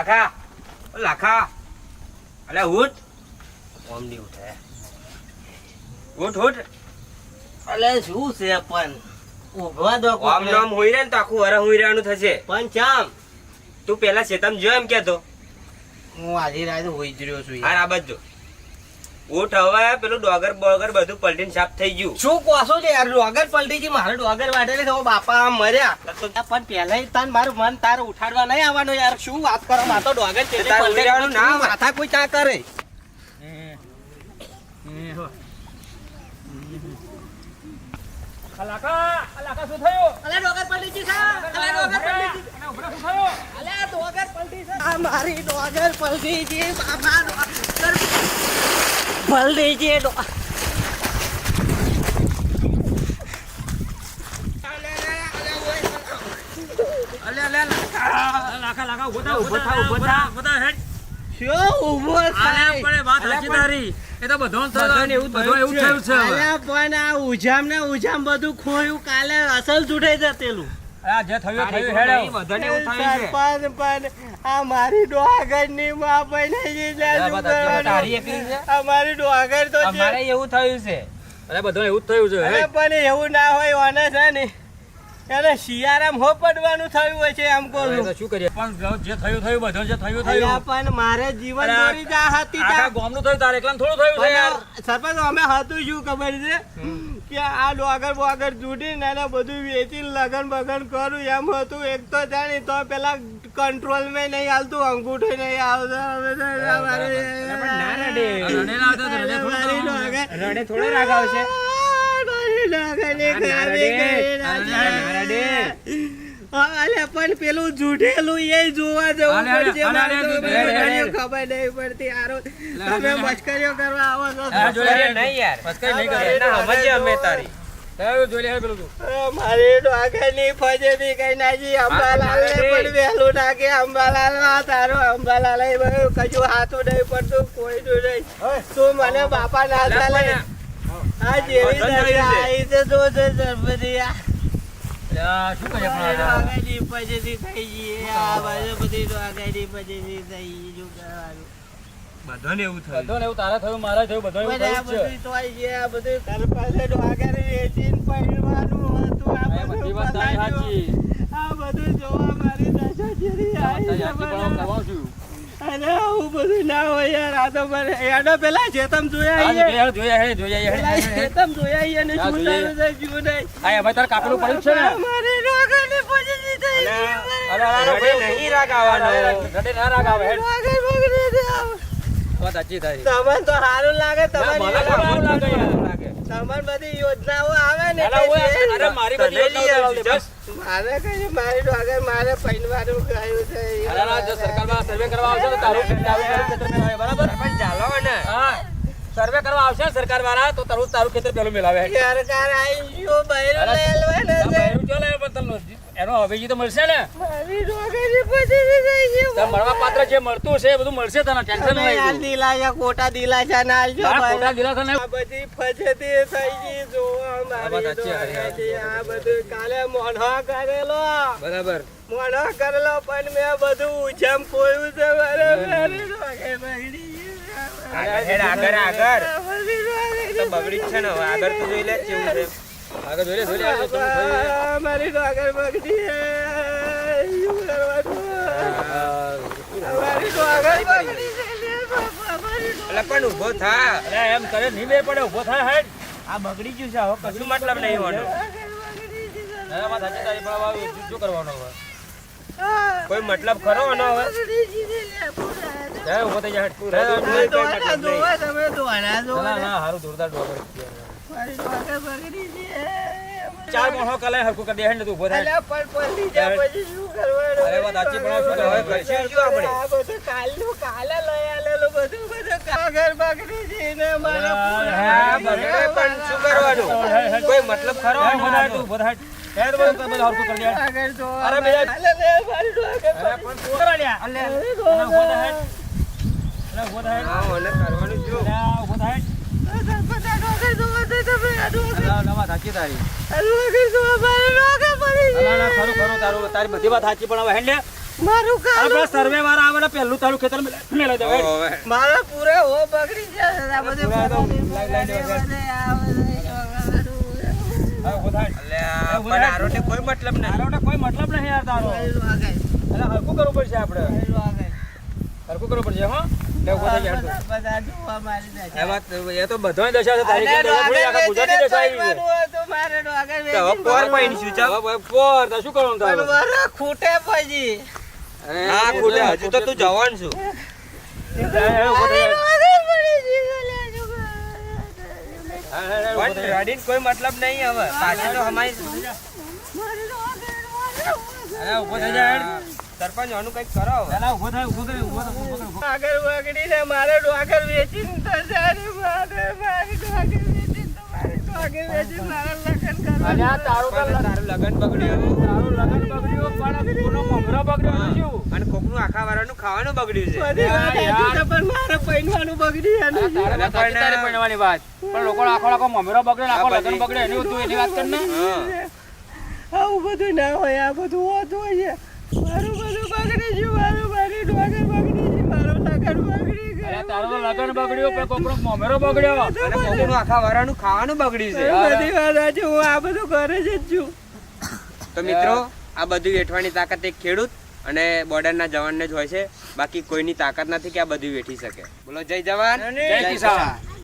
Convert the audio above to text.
લાખા? લાખા? અલે ઉઠ ઓમની ઉઠે ઉઠ ઉઠ અલે શું છે પણ? ઉભવા દો ઓમ નામ હોઈ રહે ને તો આખું વરહ હોઈ રહેવાનું થશે. પણ ચામ. તું પેલા શેતમ જો એમ કેતો હું આજે રાત હોઈ જ રહ્યો છું યાર. આ બાજુ ઉઠ હવે પેલું ડોગર બોગર બધું પલટીને સાફ થઈ ગયું. શું કોસો છે યાર? ડોગર પલટી ગઈ મારે ડોગર વાટેલી તો બાપા આમ મર્યા. તો- પણ પહેલા તાન મારું મન તારે ઉઠાડવા નહીં આવવાનું યાર. શું વાત કરો? માં તો ડોગર છે ના માથા કોઈ ચા કરે? અલે ડોગર પલટી ગઈ છે અલે ડોગર પલટી ગઈ અલે ડોગર પલટી છે. આ મારી ડોગર પલટી ગઈ બાપા. ડોગર પલટી ગઈ ડો- શું ઊભો થાય? બધાને અલ્યા પણ આ ઉજામ ને ઉજામ બધું ખોયું કાલે અસલ ચૂંટાઈ જતેલું બધાને એવું થયું છે સરપંચ પણ આ મારી ડોહાગરની માં બની ગઈ છે. શું તારી? એકલી છે? આ મારી ડોહાગર તો છે. અમારે એવું થયું છે અરે પણ એવું ના હોય ઓને છે ને એને શિયારામ હો પડવાનું થયું હોય છે આમ કહું છું. કરીએ પણ મારે જીવન દોરી જા હતી ત્યાં. પણ સરપંચ અમે હતું શું ખબર છે કે આ ડોગર બોગર જુડીને એને બધું વેચીને લગન બગન કરું એમ હતું એક તો જાણી તો પેલા કંટ્રોલમાં નહીં હાલતું અંગૂઠો નહીં આવતો પણ. રડે થોડો રાગ આવશે ના. ના અલ્યા પણ પેલું જૂઠેલું એ જોવા જવું અલે, અલે, પડશે અલે, અલે, અલે, અલે, અલે. ખબર નહીં પડતી. તમે મશ્કરીઓ કરવા આવો છો. નહીં યાર. મશ્કરી નહીં કરે. ના સમજીએ અમે તારી. કઈ નાજી અંબાલાલ પણ વહેલું નાખે અંબાલાલમાં તારો અંબાલાલ હાથું નહીં પડતું કોઈ નહીં. તું મને બાપા ના અલા, ચાલે. આ જેવી દશા આવી છે જો છે સરપંચી આ. શું કરીએ મારી પણ આ? ડોગરની ફજેથી થઈ ગઈ આ બાજુ બધી ડોગરની ફજેથી થઈ ગઈ શું કરવાનું? બધાને એવું થયું. બધાને એવું તારા થયું મારા થયું બધા એવું થયું છે. બધું તોય છે, આ બધું ઘર પાસે ડોગર વેચીને પહેરવાનું હતું, આ આ બધી વાત સાચી. આ બધું જોવા મારી દશા જેવી આવી છે હું બધું ના હોય યાર. આ તો મને પેલા જોયા જોયા હે જોયા જોયા ને શું. છે, નહીં. હવે તારે પડ્યું છે ને. મારી અરે, રડે નહીં રડે ના વાત સાચી તમને તો સારું લાગે ના, મને સારું લાગે યાર. તમારી બધી યોજનાઓ આવે ને અરે, મારી બધી યોજનાઓ બસ. મારે કઈ મારી આગળ મારે પૈનવાનું કહ્યું છે અરે, અરે, જો સરકારમાં સર્વે કરવા આવશે તો તારું ખેતર તારું તારું ખેતર બરાબર? પણ ચાલો ને. હા. સર્વે કરવા આવશે ને સરકાર વાળા તો તારું તારું ખેતર પેલું મેળવે. સરકાર આવી ગયો બૈરો લઈ. બૈરું પણ એનો અવેજી તો મળશે ને? મળવા પાત્ર જે મળતું છે એ બધું મળશે તને ટેન્શન નહીં યાર નહીં દિલાસા ખોટા દિલાસા ના. ખોટા દિલા તને આ બધી ફજેતી થઈ ગઈ જો આ મારી. આ બધું કાલે મોઢો કરેલો. બરાબર. મોઢો કરેલો પણ મેં બધું ઉજમ કોયું છે આગળ આગળ આગળ. બગડી છે ને આગળ તો જોઈ લે કેવું છે. આગળ એ. બાપા, મારી ડોગર બગડી શું કરવાનું? મારી ડોગર બગડી. એટલે પણ ઊભો થા અરે એમ કરે નહીં પડે ઊભો થાય હેડ આ બગડી ગયું છે હવે કશું મતલબ નહીં હોવાનો હા, વાત સાચી તારી પણ હવે શું- શું કરવાનું હવે કોઈ મતલબ ખરો ન હવે હે, ઊભો થઈ જા હેડ. હે, કોઈ મતલબ નહીં. તમે હારું જોરદાર ડોગર ચાર મોણસો કાલે હરકુ કરી દે હેડ તું ઊભો થાય. અલ્યા, પણ પલટી જાય પછી શું કરવાનું? અરે વાત સાચી, પણ શું કરવાનું? કરશું શું આપણે? આ બધું કાલનું કાલે લઈ આલેલું બધું બધું કાગર બગડી છે મારા હા, બગડે પણ શું કરવાનું? કોઈ મતલબ ખરો? હે, થાય તું, ઊભો થાય. હેડ બધું તો બધું હરખું કરી દે. જો અરે બે- કાલે લે મારી ડોગર અરે પણ તું કરો અલે, અરે થાય હેડ. અરે થાય હા, મને કરવાનું થાય તારી. બધી વાત સાચી પણ હવે હેડ મારું કામ સર્વે વાળા આવે ને પહેલું તારું ખેતર મેળવી દે મારા પૂરા હો બગડી જશે આ બધે પૂરા તો બધે લાઈ- લાઈ દે બધે આ બધે હા, ઊભો થાય. અલ્યા, પણ આરોટે કોઈ મતલબ નહીં. તો કોઈ મતલબ નહીં યાર તારો. એટલે હરખું કરવું પડશે આપણે. હરખું કરવું પડશે હો. ખૂટે પછી. હજુ તો તું જવાનું છું. રડીને કોઈ મતલબ નહીં હવે. પાછી તો અમારી અરે, ઊભો થઈ જા હેડ. સરપંચ આનું કંઈક કરો પેલા ઊભો થાય ઊભો કરી ઊભો થાય. આગળ વગડીને મારે ડોગર વેચીને તો જારી મારે મારી ડોગર વેચીને તો મારી ડોગર વેચીને મારા લગન કરવા અને આ તારું તારું લગન બગડ્યું. તારું લગન બગડ્યું પણ કોનો મમરો બગડ્યો શું? અને કોકનું આખા વાળાનું ખાવાનું બગડ્યું છે. યાર. પણ મારે પૈણવાનું બગડી આ એનું તારે તારી વાત. પણ લોકો આખો આખો મમરો બગડે આખો લગન બગડે એની તું એની વાત કર ને. આવું બધું ના હોય આ બધું હોતું હોય છે. મારું બધું બગડી ગયું મારું મારી ડોગર બગડી ગઈ મારું લગન બગડી ગયું તારો લગન બગડ્યું પણ કોકનો મમરો બગડ્યો. અને કોકનું આખા વાળાનું ખાવાનું બગડ્યું છે. બધી વાત સાચી હું આ બધું ઘરે જ છું. તો મિત્રો આ બધું વેઠવાની તાકાત એક ખેડૂત અને બોર્ડરના જવાનને જ હોય છે. બાકી કોઈની તાકાત નથી કે આ બધું વેઠી શકે. બોલો જય જવાન. જય કિસાન.